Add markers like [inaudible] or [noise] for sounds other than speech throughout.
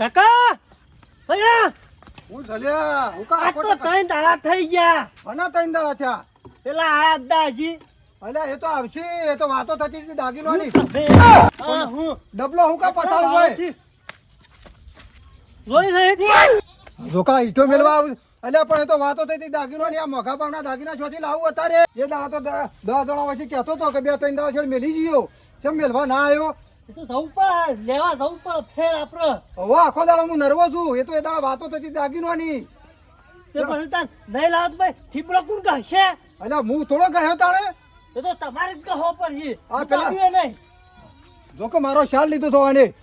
કાકા! ભૈયા! હું ઝલ્યા હું કા આ તો ત્રણ દાડા થઈ ગયા. અના ત્રણ દાડા થયા. પેલા આ દાજી અલ્યા એ તો આવશે એ તો વાતો થતી હતી દાગીનોની હા, ડબલો હું કા પતાવું ભાઈ? જોઈ થઈ જોકા ઈટો મેલવા આવું. અલ્યા પણ એ તો વાતો થઈ હતી દાગીનોની આ મોઘા ભાવના દાગીના છોથી લાવું અત્યારે. એ દાડા તો દસ જણા પછી કહેતો હતો કે બે ત્રણ દાડા છોડ મેલી ગયો કેમ મેલવા ના આવ્યો? એ તો જવું પડે લેવા જવું પડે ફેર આપણે. હવે આખો દાડો હું નર્વો છું એ તો એ દાડા વાતો થતી દાગીનોની તે પછી તાર નહીં લાવત ભાઈ થીપડો કોણ કહેશે અલ્યા હું થોડો ગયો તાણે? એ તો તમારે જ કહો પડશે આ પેલા- નહીં. જો કે મારો શાલ લીધો તો આને.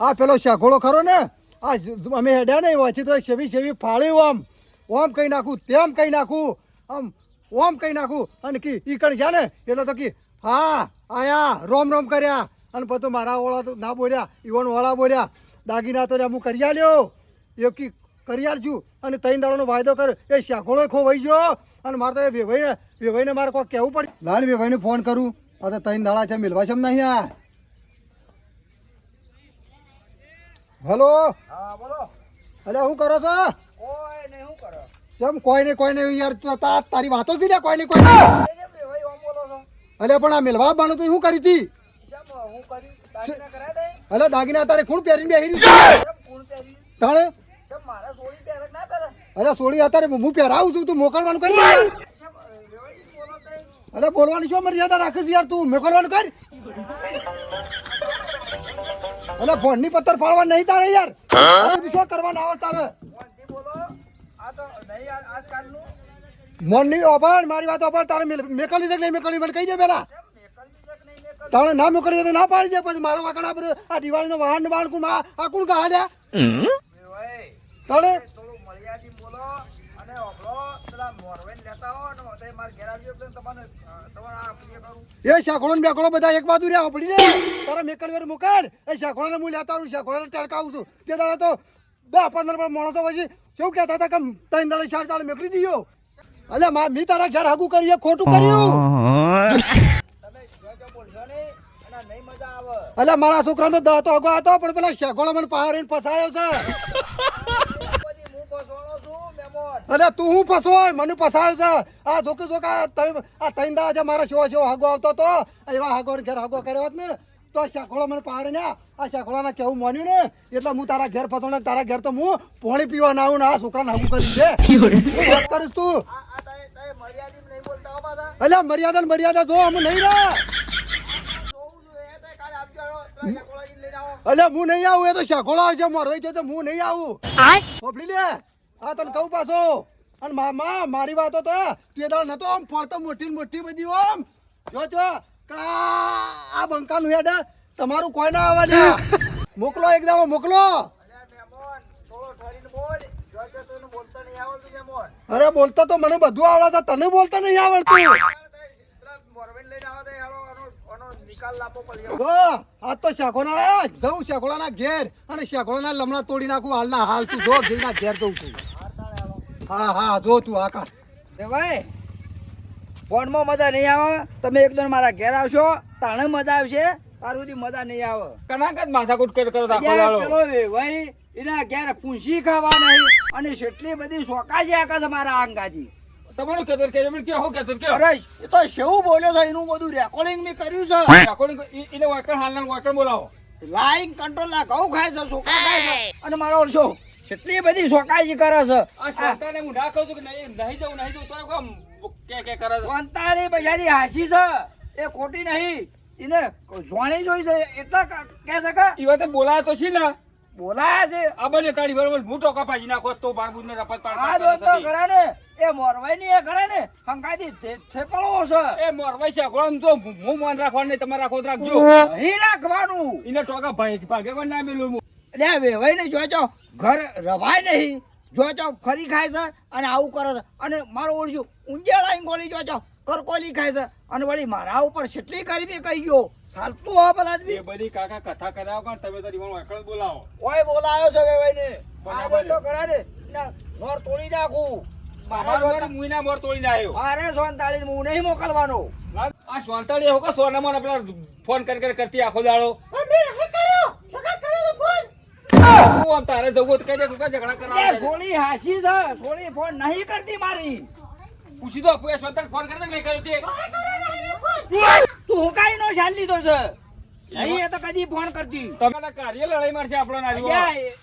આ પેલો શાઘોળો ખરો ને? આ અમે હેડ્યા ને વાંચી તો સેવી સેવી ફાળ્યું આમ. ઓમ કઈ નાખું તેમ કઈ નાખું. આમ ઓમ કઈ નાખું. અને કી ઈ કણ છે ને? એટલે તો કી હા આયા રોમ રોમ કર્યા. અને પછી મારા ઓળા તો ના બોલ્યા ઈવન ઓળા બોલ્યા દાગીના તો હું કરી આલ્યો. એ કી કરી આલશું અને ત્રણ દાડોનો વાયદો કર. એ શાઘોળો ખોવાઈ ગયો. અને મારે તો એ વેવાઈને વેવાઈને મારે કોઈ કહેવું પડે. લાલ વેવાઈને ફોન કરું. આ તો ત્રણ દાડા છે મિલવા છે નહીં આ. હલો? હા બોલો. અલે શું કરો છો? કોઈ નહીં શું કરો? કેમ કોઈ ને કોઈ ને યાર તા- તા- તારી વાતો છે ને કોઈ ને કોઈ નહીં. અલે પણ આ મિલવા બાનું તું શું કરી હતી અલે દાગીના તારે કોણ પહેરીને બેહી રહી છે? કોણ પહેરી? તાણે? કેમ સોળી અત્યારે હું પહેરાવું છું તું મોકલવાનું કરી અલે બોલવાની શું મર્યાદા રાખીશ યાર તું? મોકલવાનું કર. અલે ફોનની પથ્થર ફાળવા નહીં તારે યાર. બધું શું કરવાનું આવે તારે? કોણથી બોલો. આ તો નહીં આ- આજકાલનું મન નહીં ઓભાણ મારી વાત ઓભાણ તારે મેકલી છે કે નહીં મેકલી? મને કહી દે પેલા કેમ મેકલની છે કે નહીં મેકલ તાણે ના મોકલી દે તો ના પાડી દે પછી મારો વાકણ આ બધું આ દિવાળીનો વાહન ને વાહન કુણ આ આ કુણ કહા દે તાણે? થોડું મર્યાદિત બોલો અને ઓગળો પેલા મોરવેન લેતા હો ને તે માર ઘેર આવજો એટલે તમને અ, આ પ્રિય કરું. એ શાખોળો ને બધા એક બાજુ રહ્યા પડી લે. તારા મેકલ વેર એ શાખોળો ને હું લેતા ટળકાવું છું. તે દાડે તો દસ પંદર પર તો પછી કેવું કહેતા હતા કે ત્રણ દાડે ચાર દાડે મેકલી દીયો. અલ્યા મા મી તારા ઘેર હાગું કરીએ ખોટું કર્યું. નહીં અને નહીં મજા આવે. અલે મારા છોકરાનો દાંતો આગો હતો પણ પેલા શેગોળો મને પહાડીને ફસાયો છે. બધી હું ફસવાનો છું મેમોન. અલે તું હું ફસો મને ફસાયો છે. આ જોકે જોકે આ ત્રણ આ દાડા છે મારા શેવો શેવો હાગો આવતો તો એવા હાગો ઘેર હાગો કર્યો હોત ને તો આ શાખોળો મને પહાડે ને આ શાખોળાના કેવું માન્યું ને? એટલે હું તારા ઘેર ફતો ને તારા ઘેર તો હું પોણી પીવા ના આવું ને આ છોકરાને હાગું કરી દે. [laughs] વાત કરીશ તું. આ આ તારે તારે મર્યાદિત નહીં બોલતા હો પાછા. અલ્યા મર્યાદા ને મર્યાદા જો અમે નહીં રે જોઉં છું એ તારે કાલે આપજો હેડો પેલા શાકોળાજીને લઈને આવો અલ્યા હું નહીં આવું એ તો શાખોળો છે મારો છે તો હું નહીં આવું પબલી લે આ તને કહું પાછો અને મામા મારી વાતો તો તે દાડ નતો આમ ફોડતો મોટી મોટી બધી ઓમ જો જો કા આ બંકાનું હેડ તમારું કોઈ ના આવવા દે મોકલો એક દાડો મોકલો અલ્યા મેમોન થોડો ઠરીને બોલ જો જો તને બોલતા નહીં આવડતું મેમોન અરે બોલતા તો મને બધું આવડે તને બોલતા નહીં આવડતું લઈને તો શાખોના જઉં શાખોળાના ઘેર અને શાખોળાના લમણા તોડી નાખું હાલના હાલ તું જો ઘેરના ઘેર જઉં છું. હા હા જો તું આકા ભાઈ ફોનમાં મજા નહીં આવે. તમે એકદમ મારા ઘેર આવશો તાણે મજા આવશે તારું સુધી મજા નહીં આવે. કનાક જ માથાકૂટ કર. પેલો વેવાઈ એના ઘેર પૂંછી ખાવા નહીં. અને કેટલી બધી શોકા છે આકાશ મારા અંગાથી તમારું કેતર કે એમ કે હું કેતર કે અરે એ તો શેવું બોલ્યો છે? એનું બધું રેકોર્ડિંગ મેં કર્યું છે. રેકોર્ડિંગ ઈને વાકણ હાલના વાકણ બોલાવો. લાઈન કંટ્રોલ ના ઘઉં ખાય છે છોકરા ખાય છે. અને મારો ઓળશો કેટલી બધી શોકાશી કરે છે. આ સંતાને હું ના કહું છું કે નહીં નહીં જવું નહીં જવું તો આમ કે કે કરે છે? વંતાળી બજારી હાસી છે. એ ખોટી નહીં. એને જોણી જોઈ છે એટલા ક- છે કે ઈ વાત બોલાય તો છે ને? બોલાયા છે. આ બંને તાળી બરોબર હું ટોકા નાખો તો બાર બુજને રપત પાડ આ દોસ્તો કરે ને એ મોરવાઈ ની એ કરે ને હંગાથી થે- થેપળો છે. એ મોરવાઈ છે ઘોડો તો હું મન રાખવાનું નહીં તમારા ખોદ રાખજો. નહીં રાખવાનું. એને ટોકા ભાઈ ભાગે કોઈ ના મેલું હું. એટલે વેવાઈ ને જોજો ઘર રવાય નહીં. જોજો ફરી ખાય છે અને આવું કરે છે. અને મારો ઓળશું ઊંજે લાઈન ગોળી જોજો કરકોલી ખાય છે? અને વળી મારા ઉપર કેટલી ગરીબી કહી ગયો? ચાલતું હો પેલા એ બધી કાકા કથા કર્યા વગર તમે તો વાકણ જ બોલાવો. ઓય બોલાયો છે વેવાઈ ને આ. તો કરે ને. મોર તોડી નાખું. મારા મારા મુઈના મોર તોડીને આવ્યો મારે સોનતાળી હું નહીં મોકલવાનો. આ સોનતાળી એવું કે સોનામાં ને પેલા ફોન કરી કરી કરતી આખો દાડો. હું તારે જવું કહી દે ઝઘડા સોળી હાસી છે. સોળી ફોન નહીં કરતી મારી. પૂછી દો કોઈ સ્વતંત્ર ફોન કરતા નહીં કર્યો તે. તું હુકાઈ નો શાલ લીધો છે. નહીં એ તો કદી ફોન કરતી. તમે કાર્ય લડાઈ મારશે આપણો નારી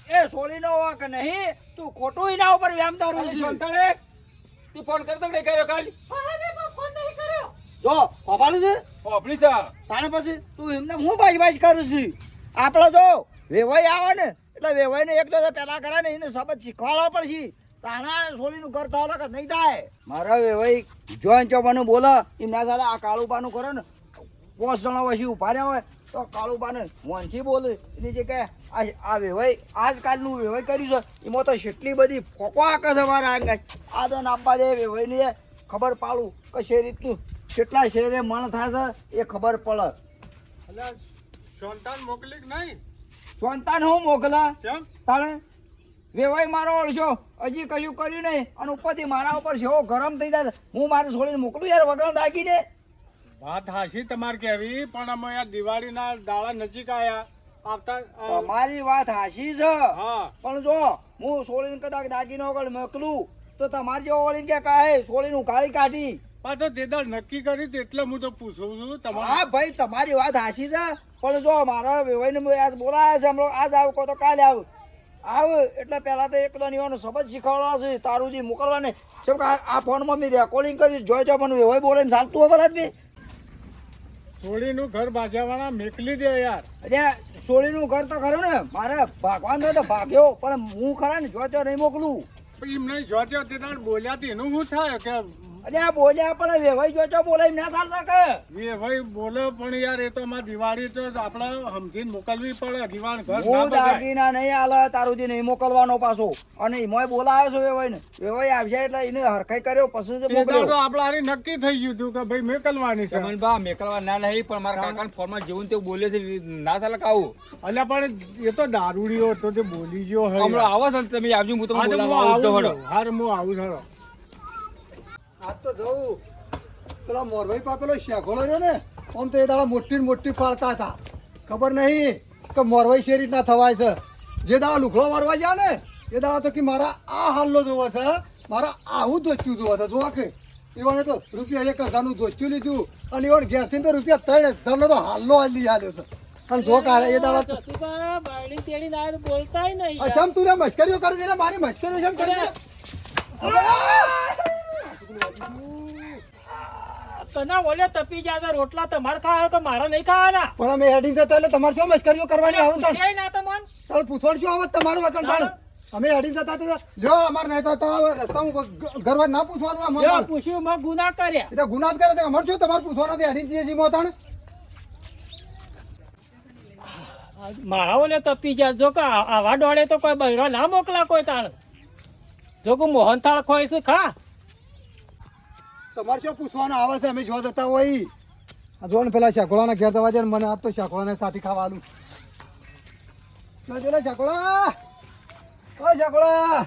એ- સોળી નો હોક નહીં તું ખોટું એના ઉપર વ્યામ દારૂ છે. તું ફોન કરતો નહીં કર્યો કાલ જો પપાડું છે? ઓફલી છે. તારે પછી તું એમને હું બાજ બાજ કરું છું? આપણે જો વેવાઈ આવે ને એટલે વેવાઈ ને એક તો પેલા કરે ને એને સબત શીખવાડવા પડશે. તાણા સોલીનું ઘર થવા કે નહીં થાય. મારા વેવાઈ જોઈન ચો મને બોલે એમના સાથે આ કાળુબાનું કરે ને પાંચ જણા પછી ઊભા રહ્યા હોય તો કાળુબાને મોનથી બોલે. એની જે કે આ આ વેવાઈ આજકાલનું વેવાઈ કર્યું છે એમાં તો કેટલી બધી ફોકો આકે છે મારા આંગા આ તો નાપા દે વેવાઈને ખબર પાડું કે શેર રીતનું કેટલા શેરે મણ થશે એ ખબર પડે. સંતાન મોકલી નહીં? સંતાન હું મોકલા? કેમ તાણે વેવાઈ મારો ઓળશો હજી કશું કર્યું નહીં. અને ઉપરથી મારા ઉપર સેવો ગરમ થઈ જાય હું મારે છોડીને મોકલું યાર વગર દાગીને. વાત હાશી તમારે કહેવી પણ અમે આ દિવાળીના દાડા નજીક આવ્યા આવતા મારી વાત હાશી છે. પણ જો હું સોળીને કદાચ દાગીનો વગર મોકલું તો તમારે જેવો ઓળીને કે કાહે સોળીને ઉઘાડી કાઢી. પાછો તે દાડ નક્કી કર્યું હતું એટલે હું તો પૂછું છું તમારે. હા ભાઈ તમારી વાત હાશી છે. પણ જો મારા વેવાઈને બોલાયા છે હમણાં આજ આવ કહો તો કાલે આવ. આવ એટલે પહેલાં તો એક તો નિવાનો શબ્દ શીખવાડવા છે તારું જે મોકલવા ને જેમ કે આ- ફોનમાં મેં રેકોર્ડિંગ કરી જોઈ જો મને હોય બોલે ચાલતું હોય બરાબર સોળીનું ઘર બાજાવાળા મેકલી દે યાર. અરે સોળીનું ઘર તો ખરું ને મારે ભાગવાન તો ભાગ્યો પણ હું ખરા ને જો તો નહીં મોકલું. પણ એમ નહીં જોત્યો તે દાડ બોલ્યા એનું શું થાય કે અરે આ બોલ્યા પણ વેવાઈ જો તો બોલે ના સારતા કે? ભાઈ બોલો પણ યાર એ તો માં દિવાળી તો આપણે સમજીને મોકલવી પડે દિવાળ ઘર ના દાગીના નહીં આલે તારું જે નહીં મોકલવાનો પાછો. અને એમાંય બોલાયો છે વેવાઈ ને વેવાઈ આવશે એટલે એને હરખાઈ કર્યો પછી જ તે તો મોકલ્યો. આપણે હારી નક્કી થઈ ગયું હતું કે ભાઈ મેકલવાની છે. બા મેકલવા ના નહીં પણ મારા કાકાના ફોર્મમાં જેવું તેવું બોલે છે ના ચાલે કાવું અલ્યા પણ એ તો દારૂડીઓ હતો તે બોલી ગયો હોય હમણાં આવો છે ને તમે આવજો હું તમને બોલાવવા આવું. હાર હું આવું છું આજ તો જવું પેલા મોરભાઈ પા પેલો શેઘોળો રહ્યો ને આમ તો એ દાડા મોટી મોટી પાડતા હતા. ખબર નહીં કે મોરભાઈ શેરી રીતના થવાય છે. જે દાડા લુખડો મારવા ગયા ને એ દાડા તો કે મારા આ હાલનો જોવો છે મારા આવું ધોચ્યું જોવો છે જોવા કે. એવાને તો રૂપિયા એક હજારનું ધોચ્યું લીધું અને એવાને ઘેરથી તો રૂપિયા ત્રણ હજારનો તો હાલનો હાલી હાલ્યો છે. અને જો કારે એ દાડા તો આ ચમ તું રે મશ્કરીઓ કરે છે મારી મશ્કરીઓ કેમ કરે છે. તને ઓલે તપી ગયા રોટલા તમારે ખાવા તો મારા નહીં ખાવાના? પણ અમે હેડિંગ જતા એટલે તમારે શું મશ્કરીઓ કરવાની આવું તો? ના તમન? ચાલ પૂછવાનું શું આવત તમારું વચન તાણ અમે હેડી જતા હતા લ્યો અમાર નહીં તો તો રસ્તામાં ગરવા ના પૂછવાનું આમ પૂછ્યું મેં ગુના કર્યા. એ તો ગુનાહ જ કરે તો અમારે શું? તમારે પૂછવાનું હતું હેડી જઈએ છીએ મોતાણ મારા ઓલે તપી ગયા જો કે આવા ડોળે તો કોઈ બહેરો ના મોકલા કોઈ તાણ. જો કે મોહનથાળ ખોઈશું છે ખા. તમારે શું પૂછવાનું આવે છે? અમે જો જતા હોય. આ જો ને પેલા શાકોળાના ઘેર દવા જાય ને મને આજ તો શાકોળાને સાથી ખાવા આલું. જો જો લે શાકોળા ઓ શાકોળા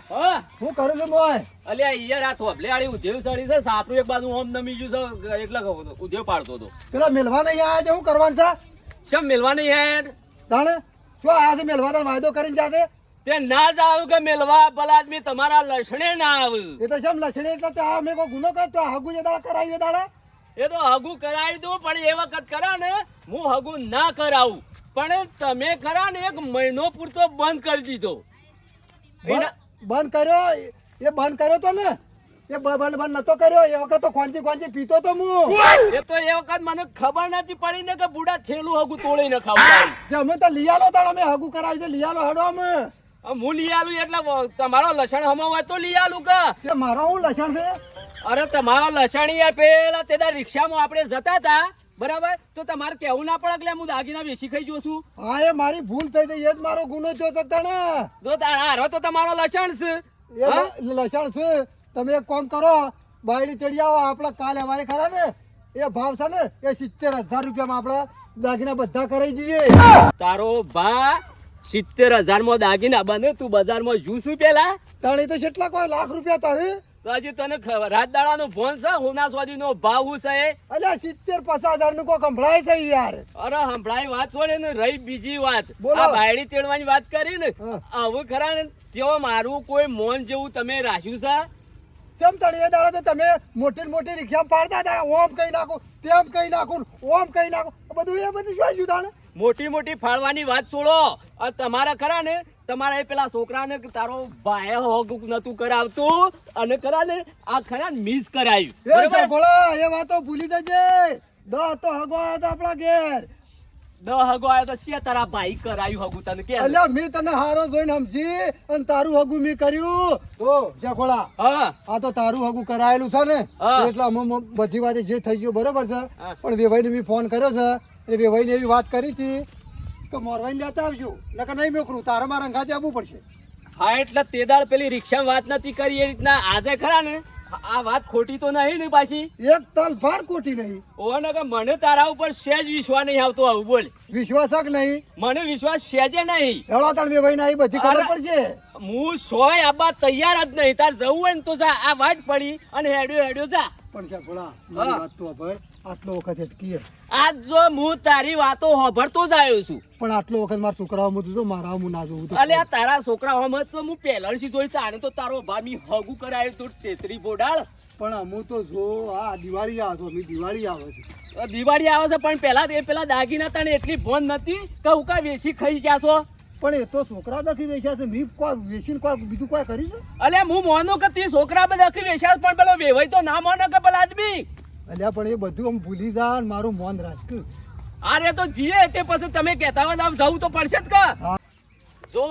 હું. કરું છું મોય. અલ્યા યાર આ થોભલે આળી ઉધેવ સડી છે સાપરું એક બાજુ ઓમ નમી ગયું છે એટલે ઉધેવ પાડતો હતો. પેલા મેલવા નહીં આયા છે શું કરવાનું છે? શમ મેલવા નહીં તાણે શું આયા છે મેલવા વાયદો કરીને જાતે તે ના જ આવ કે મેલવા ભલા આદમી તમારા લસણે ના આવ. એ તો શેમ લસણી? એટલે તો આ મેં કોઈ ગુનો કરતો તો હગુ જે દાડા કરાવી દાડા? એ તો હગુ કરાવી દઉં પણ એ વખત કરા ને હું હગુ ના કરાવું. પણ તમે કરા ને એક મહિનો પૂરતો બંધ કરી દીધો. બંધ કર્યો? એ બંધ કર્યો તો ને? એ બંધ બંધ નતો કર્યો? એ વખત તો ખોંચી ખોંચી પીતો તો હું. એ તો એ વખત મને ખબર નથી પડી ને કે બુડા થેલું હગુ તોડી ન ખાવું અમે તો લિયાલો તાળ અમે હગુ કરાવી દે લીયાલો હડો અમે. હું લઈ આલું એટલે તમારો લસણ હમો હોય તો લઈ આલું કે? મારો હું લસણ છે? અરે તમારો લસણી એ પેલા તે દાડે રિક્ષામાં આપણે જતા હતા બરાબર? તો તમારે કેવું ના પડે એટલે હું દાગીના વેચી ખાઈ જોઉં છું. હા એ મારી ભૂલ થઈ ગઈ એ જ મારો ગુનો થયો છે તાણે જો તાર હારો તો તમારો લસણ છે. હા? છે. તમે એક કામ કરો બાયડી ચડી આવો આપણે કાલે અમારે ખરા ને? એ ભાવ છે ને એ સિત્તેર હજાર રૂપિયામાં આપણે દાગીના બધા કરાવી દઈએ. તારો ભા સિત્તેર હજારમાં દાગીના બને તું બજારમાં જુશું પેલા તાણે તો કેટલા કોઈ લાખ રૂપિયા તારે? તો હજી તને રાત દાડાનો ફોન છે હોના સ્વાદીનો ભાવ હું છે અલ્યા સિત્તેર પચાસ હજારનું કોઈ સંભળાય છે યાર. અરે સંભળાય વાત છોડે ને રહી બીજી વાત. બોલો. આ બાયડી તેડવાની વાત કરી ને. આવું ખરા ને તેઓ મારું કોઈ મોન જેવું તમે રાખ્યું છે? ચમ તળિયે દાડે તો તમે મોટી મોટી રિક્ષા પાડતા હતા ઓમ કઈ નાખું તેમ કઈ નાખું ઓમ કઈ નાખું બધું એ બધું શું તાણે? મોટી મોટી ફાળવાની વાત છોડો. તમારા ખરા ને? તમારા એ પેલા છોકરાને તારો ભાઈ હોગ નતું કરાવતું અને ખરા ને? આ ખરા મિસ કરાયું. એ વાતો ભૂલી જજે. દો તો હગો આવ્યો તો આપણા ઘેર. દો હગો આવ્યો તો શિયા તારા ભાઈ કરાયું હગું તને કે? અલ્યા મેં તને હારો જોઈને સમજી અને તારું હગું મેં કર્યું. તો જખોળા હા. આ તો તારું હગું કરાયેલું છે ને? એટલે અમે બધી વાત જે થઈ ગયું બરોબર છે. પણ વેવાઈને મેં ફોન કર્યો છે. એ વેવાઈને એવી વાત કરી હતી કે મોરવાઈને લેતા આવજો નકર નહીં મોકલું તારે મારા અંગાથી આવવું પડશે. હા એટલે તે દાળ પેલી રિક્ષા વાત નથી કરી એ રીતના. આજે ખરા ને? આ વાત ખોટી તો નહીં ને પાછી? એક તલ ફાર ખોટી નહીં. ઓને કે મને તારા ઉપર સહેજ વિશ્વાસ નહીં આવતો આવું બોલ. વિશ્વાસક નહીં. મને વિશ્વાસ સહેજે નહીં. એવડા તાર વેવાઈને આવી બધી ખબર પડશે. હું સોય આબા તૈયાર જ નહીં. તાર જવું હોય ને તો જા. આ વાટ પડી અને હેડ્યો હેડ્યો જા. પણ છે ભોળા મારી વાત તો ભાઈ આટલો વખત અટકીએ. આજ જો હું તારી વાતો હોભરતો જ આવ્યો છું. પણ આટલો વખત મારા છોકરાઓ મું તો મારા હું ના જોઉં અલે તારા છોકરા હોમ તો હું પહેલાથી જોઈ તાણે તો તારો ભામી હગું કરાયું તું તેતરી બોડાળ. પણ અમુ તો જો આ દિવાળી આવે છે દિવાળી આવે છે. દિવાળી આવે છે પણ પેલા એ પેલા દાગીના તને એટલી ભોન નથી કે ઉકા વેચી ખાઈ ગયા છો? પણ એ તો છોકરા દખી વેચ્યા છે. મી કોઈ વેચીને કોઈ બીજું કોઈ કર્યું છે? અલે હું મોનું કે તે છોકરા બધા આખી વેચાય પણ પેલો વેવાય તો ના મોને કે પેલા આદમી? અલ્યા પણ એ બધું આમ ભૂલી જા ને મારું મોન રાખતું અરે તો જીએ તે પછી તમે કહેતા હોય આમ જવું તો પડશે જ કા. જો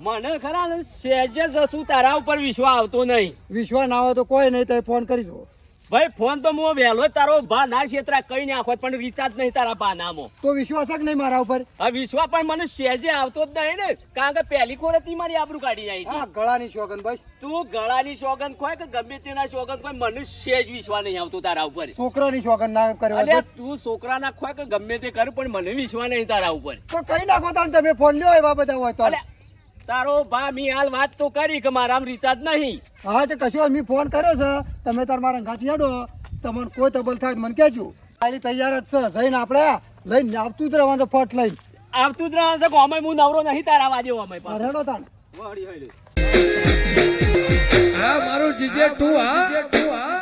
મને ખરા ને સહેજે જશું તારા ઉપર વિશ્વાસ આવતો નહીં. વિશ્વાસ ના આવે તો કોઈ નહીં તો ફોન કરી દો ભાઈ ફોન તો હું વહેલો તારો. ભા ના ક્ષેત્રા કઈ નાખો પણ રિચાર્જ નહીં તારા બા નામો. તો જ નહીં મારા ઉપર. આ વિશ્વાસ પણ મને સેજે આવતો જ નહીં ને. કારણ કે પહેલી કોરતી મારી આબરૂ કાઢી જાય હા ગળાની શોગન બસ. તું ગળાની શોગન ખોય કે ગમે તેના શોગન ખોય મને સેજ વિશ્વાસ નહીં આવતો તારા ઉપર. છોકરાની શોગન ના કર્યો અરે તું છોકરાના ખોય કે ગમે તે કર પણ મને વિશ્વાસ નહીં તારા ઉપર. તો કઈ નાખો તાન તમે? ફોન લ્યો એવા બધા હોય તો. તારો ભા મી હાલ વાત તો કરી કે મારામ રિચાર્જ નહીં. હા તો કશો મેં ફોન કર્યો છે. તમે તાર મારા અંગાથી હેડો. તમને કોઈ તબલ થાય મને કહેજો. ખાલી તૈયાર જ છે. જઈને આપણે લઈને આવતું જ રહેવાનું ફટ લઈને. આવતું જ રહેવાનું છે કે અમે હું નવરો નહીં તારા વાજે અમે હા, પણ હેડો તાણ. વળી હા મારું જીજે તું હા.